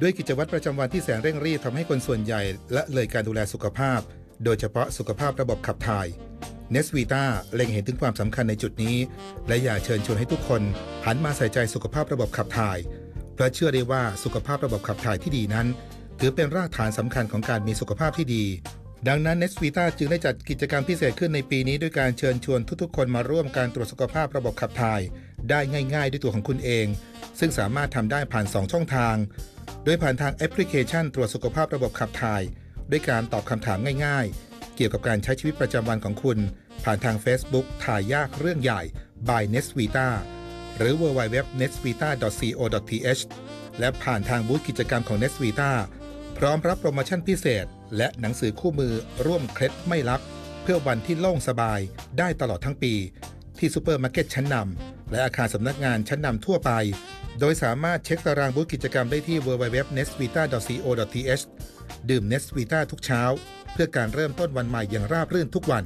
ด้วยกิจวัตรประจำวันที่แสนเร่งรีบทำให้คนส่วนใหญ่ละเลยการดูแลสุขภาพ โดยเฉพาะสุขภาพระบบขับถ่ายเนสวีตาเล็งเห็นถึงความสำคัญในจุดนี้ และอยากเชิญชวนให้ทุกคนหันมาใส่ใจสุขภาพระบบขับถ่าย เพราะเชื่อได้ว่าสุขภาพระบบขับถ่ายที่ดีนั้น ถือเป็นรากฐานสำคัญของการมีสุขภาพที่ดี ดังนั้นเนสวีตาจึงได้จัดกิจกรรมพิเศษขึ้นในปีนี้ด้วยการเชิญชวนทุกๆ คนมาร่วมการตรวจสุขภาพระบบขับถ่าย ได้ง่าย ๆ ด้วยตัวของคุณเอง ซึ่งสามารถทำได้ผ่าน 2 ช่องทาง ยผ่านทางแอปพลิเคชันตรวจสุขภาพระบบขับถ่าย ด้วยการตอบคำถามง่ายๆ เกี่ยวกับการใช้ชีวิตประจำวันของคุณ ผ่านทาง Facebook ถ่ายยากเรื่องใหญ่ by Nesvita หรือ www.nesvita.co.th และผ่านทางบูธกิจกรรมของ Nesvita พร้อมรับโปรโมชั่นพิเศษ และหนังสือคู่มือร่วมเคล็ดไม่ลับ เพื่อวันที่โล่งสบายได้ตลอดทั้งปี ที่ซูเปอร์มาร์เก็ตชั้นนำและอาคารสำนักงานชั้นนำทั่วไป โดยสามารถเช็คตารางบูธกิจกรรมได้ที่ www.nesvita.co.th ดื่ม Nesvita ทุกเช้า เพื่อการเริ่มต้นวันใหม่อย่างราบรื่นทุกวัน